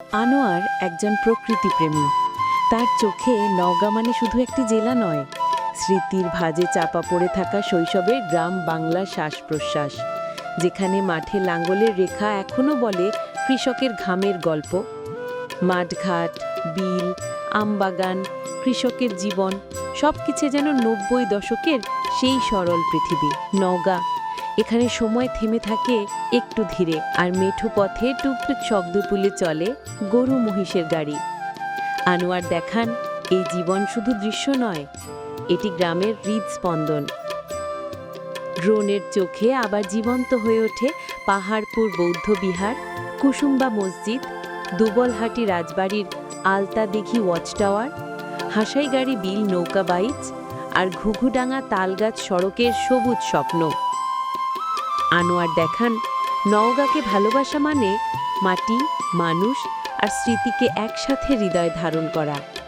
আনোয়ার একজন প্রকৃতিপ্রেমী। তার চোখে নওগাঁ মানে শুধু একটি জেলা নয়, স্মৃতির ভাজে চাপা পড়ে থাকা শৈশবের গ্রাম বাংলা শ্বাস প্রশ্বাস যেখানে মাঠে লাঙ্গলের রেখা এখনও বলে কৃষকের ঘামের গল্প। মাঠঘাট, বিল, আমবাগান, কৃষকের জীবন সব কিছু যেন নব্বই দশকের সেই সরল পৃথিবী, নওগাঁ। এখানে সময় থেমে থাকে একটু ধীরে, আর মেঠো পথে টুকটুক শব্দ তুলে চলে গরু মহিষের গাড়ি। আনোয়ার দেখান, এই জীবন শুধু দৃশ্য নয়, এটি গ্রামের হৃদস্পন্দন। ড্রোনের চোখে আবার জীবন্ত হয়ে ওঠে পাহাড়পুর বৌদ্ধ বিহার, কুসুম্বা মসজিদ, দুবলহাটি রাজবাড়ির আলতা দিঘি ওয়াচ টাওয়ার হাসাইগাড়ি বিল নৌকা বাইচ, আর ঘুঘুডাঙ্গা তালগাছ সড়কের সবুজ স্বপ্ন। আনোয়ার দেখান নওগাঁকে ভালোবাসা মানে মাটি মানুষ আর স্মৃতিকে একসাথে হৃদয় ধারণ করা।